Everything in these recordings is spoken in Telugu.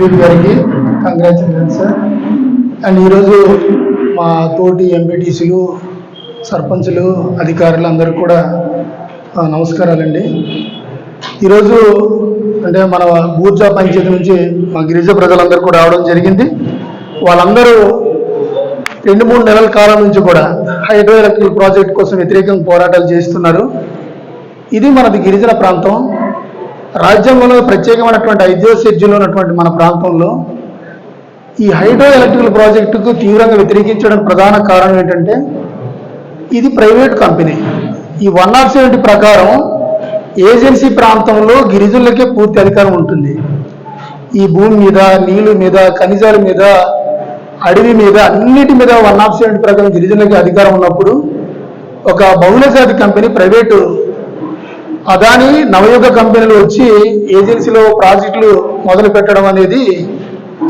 ఎంపీపీ గారికి కంగ్రాచులేషన్ సార్ అండ్ ఈరోజు మా తోటి ఎంపీటీసీలు సర్పంచులు అధికారులు అందరూ కూడా నమస్కారాలండి. ఈరోజు అంటే మన బూర్జా పంచాయతీ నుంచి మా గిరిజ ప్రజలందరూ కూడా రావడం జరిగింది. వాళ్ళందరూ రెండు మూడు నెలల కాలం నుంచి కూడా హైడ్రో ఎలక్ట్రిక్ ప్రాజెక్ట్ కోసం వ్యతిరేకంగా పోరాటాలు చేస్తున్నారు. ఇది మనది గిరిజన ప్రాంతం. రాజ్యాంగంలో ప్రత్యేకమైనటువంటి ఐదో షెడ్యూల్ ఉన్నటువంటి మన ప్రాంతంలో ఈ హైడ్రో ఎలక్ట్రికల్ ప్రాజెక్టుకు తీవ్రంగా వ్యతిరేకించడానికి ప్రధాన కారణం ఏంటంటే ఇది ప్రైవేట్ కంపెనీ. ఈ వన్ నాట్ సెవెంటీ ప్రకారం ఏజెన్సీ ప్రాంతంలో గిరిజనులకే పూర్తి అధికారం ఉంటుంది. ఈ భూమి మీద నీళ్ళు మీద ఖనిజాల మీద అడవి మీద అన్నిటి మీద వన్ నాట్ సెవెంటీ ప్రకారం గిరిజనులకి అధికారం ఉన్నప్పుడు ఒక బహుళజాతి కంపెనీ ప్రైవేటు అదాని నవయుగ కంపెనీలు వచ్చి ఏజెన్సీలో ప్రాజెక్టులు మొదలు పెట్టడం అనేది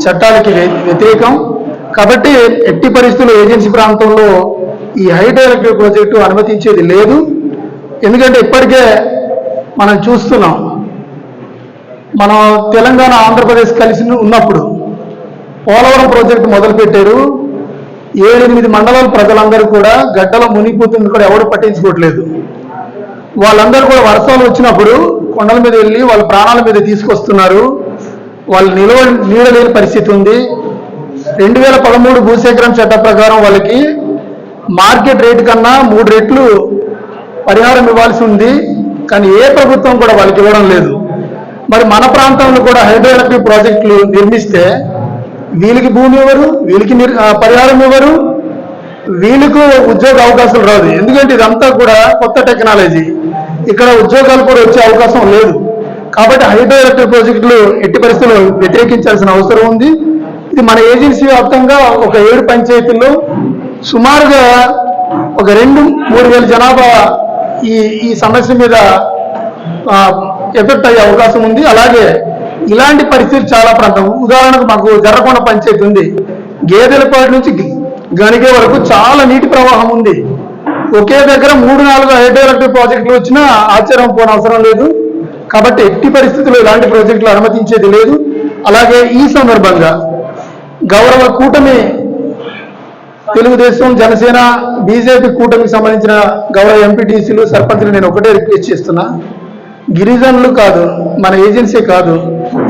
చట్టాలకి వ్యతిరేకం. కాబట్టి ఎట్టి పరిస్థితుల్లో ఏజెన్సీ ప్రాంతంలో ఈ హైడ్రో ఎలక్ట్రిక్ ప్రాజెక్టు అనుమతించేది లేదు. ఎందుకంటే ఇప్పటికే మనం చూస్తున్నాం. మనం తెలంగాణ ఆంధ్రప్రదేశ్ కలిసి ఉన్నప్పుడు పోలవరం ప్రాజెక్టు మొదలుపెట్టారు ఏడెనిమిది మండలాల ప్రజలందరూ కూడా గడ్డలో మునిగిపోతుంది కూడా ఎవరు పట్టించుకోవట్లేదు. వాళ్ళందరూ కూడా వర్షాలు వచ్చినప్పుడు కొండల మీద వెళ్ళి వాళ్ళ ప్రాణాల మీద తీసుకొస్తున్నారు. వాళ్ళు నిలవ నీడలేని పరిస్థితి ఉంది. రెండు వేల పదమూడు భూసేకరణ చట్ట ప్రకారం వాళ్ళకి మార్కెట్ రేటు కన్నా మూడు రెట్లు పరిహారం ఇవ్వాల్సి ఉంది. కానీ ఏ ప్రభుత్వం కూడా వాళ్ళకి ఇవ్వడం లేదు. మరి మన ప్రాంతంలో కూడా హైడ్రో ఎలక్ట్రిక్ ప్రాజెక్టులు నిర్మిస్తే వీళ్ళకి భూమి ఇవ్వరు వీళ్ళకి పరిహారం ఇవ్వరు వీళ్ళకు ఉద్యోగ అవకాశాలు రాదు. ఎందుకంటే ఇదంతా కూడా కొత్త టెక్నాలజీ. ఇక్కడ ఉద్యోగాలు కూడా వచ్చే అవకాశం లేదు. కాబట్టి హైడ్రో ఎలక్ట్రిక్ ప్రాజెక్టులు ఎట్టి పరిస్థితుల్లో వ్యతిరేకించాల్సిన అవసరం ఉంది. ఇది మన ఏజెన్సీ వ్యాప్తంగా ఒక ఏడు పంచాయతీల్లో సుమారుగా ఒక రెండు మూడు వేల జనాభా ఈ ఈ సమస్య మీద ఎఫెక్ట్ అయ్యే అవకాశం ఉంది. అలాగే ఇలాంటి పరిస్థితి చాలా ప్రాంతం. ఉదాహరణకు మాకు జర్రకొండ పంచాయతీ ఉంది. గేదెలపాటి నుంచి గనిగే వరకు చాలా నీటి ప్రవాహం ఉంది. ఒకే దగ్గర మూడు నాలుగు హైడ్రో ఎలక్ట్రిక్ ప్రాజెక్టులు వచ్చినా ఆశ్చర్యం పోని అవసరం లేదు. కాబట్టి ఎట్టి పరిస్థితుల్లో ఇలాంటి ప్రాజెక్టులు అనుమతించేది లేదు. అలాగే ఈ సందర్భంగా గౌరవ కూటమి తెలుగుదేశం జనసేన బీజేపీ కూటమికి సంబంధించిన గౌరవ ఎంపీటీసీలు సర్పంచ్లు నేను ఒకటే రిక్వెస్ట్ చేస్తున్నా. గిరిజనులు కాదు మన ఏజెన్సీ కాదు.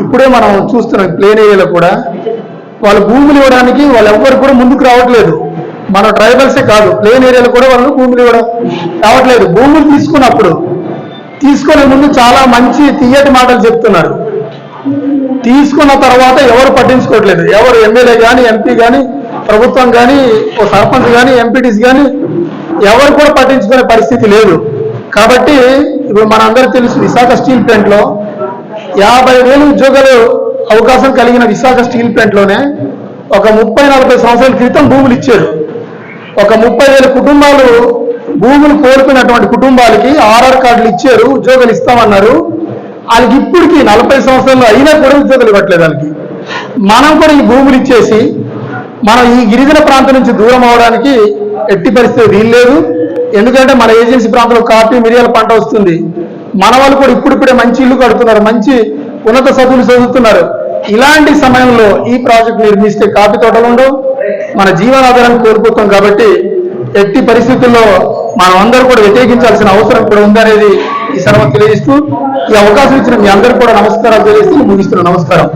ఇప్పుడే మనం చూస్తున్నాం ప్లేన్ ఏరియాలో కూడా. వాళ్ళ భూములు ఇవ్వడానికి వాళ్ళు ఎవ్వరు కూడా ముందుకు రావట్లేదు. మన ట్రైబల్సే కాదు ప్లేన్ ఏరియాలో కూడా వాళ్ళు భూములు ఇవ్వడం రావట్లేదు. భూములు తీసుకున్నప్పుడు తీసుకునే ముందు చాలా మంచి తీయటి మాటలు చెప్తున్నారు. తీసుకున్న తర్వాత ఎవరు పట్టించుకోవట్లేదు. ఎవరు ఎమ్మెల్యే కానీ ఎంపీ కానీ ప్రభుత్వం కానీ ఓ సర్పంచ్ కానీ ఎంపీటీస్ కానీ ఎవరు కూడా పట్టించుకునే పరిస్థితి లేదు. కాబట్టి ఇప్పుడు మనందరూ తెలుసు విశాఖ స్టీల్ ప్లాంట్లో యాభై వేలు ఉద్యోగాలు అవకాశం కలిగిన విశాఖ స్టీల్ ప్లాంట్లోనే ఒక ముప్పై నలభై సంవత్సరాల క్రితం భూములు ఇచ్చారు. ఒక ముప్పై వేల కుటుంబాలు భూములు కోరుతున్నటువంటి కుటుంబాలకి ఆర్ఆర్ కార్డులు ఇచ్చారు ఉద్యోగాలు ఇస్తామన్నారు. వాళ్ళకి ఇప్పటికి నలభై సంవత్సరాలు అయినా కూడా ఉద్యోగాలు ఇవ్వట్లేదు వాళ్ళకి. మనం కూడా ఈ భూములు ఇచ్చేసి మనం ఈ గిరిజన ప్రాంతం నుంచి దూరం అవడానికి ఎట్టి పరిస్థితి వీల్లేదు ఎందుకంటే మన ఏజెన్సీ ప్రాంతంలో కాఫీ మిరియాల పంట వస్తుంది. మన వాళ్ళు కూడా ఇప్పుడిప్పుడే మంచి ఇల్లు కడుతున్నారు మంచి ఉన్నత చదువులు చదువుతున్నారు. ఇలాంటి సమయంలో ఈ ప్రాజెక్ట్ నిర్మిస్తే కాఫీ తోటలు ఉండవు. మన జీవనాధారం కోల్పోతాం కాబట్టి ఎట్టి పరిస్థితుల్లో మనం అందరూ కూడా వ్యతిరేకించాల్సిన అవసరం కూడా ఉందనేది ఈ సర్వ తెలియజేస్తూ ఈ అవకాశం ఇచ్చిన మీ అందరూ కూడా నమస్కారాలు తెలియజేస్తూ ముగిస్తున్నాను నమస్కారం.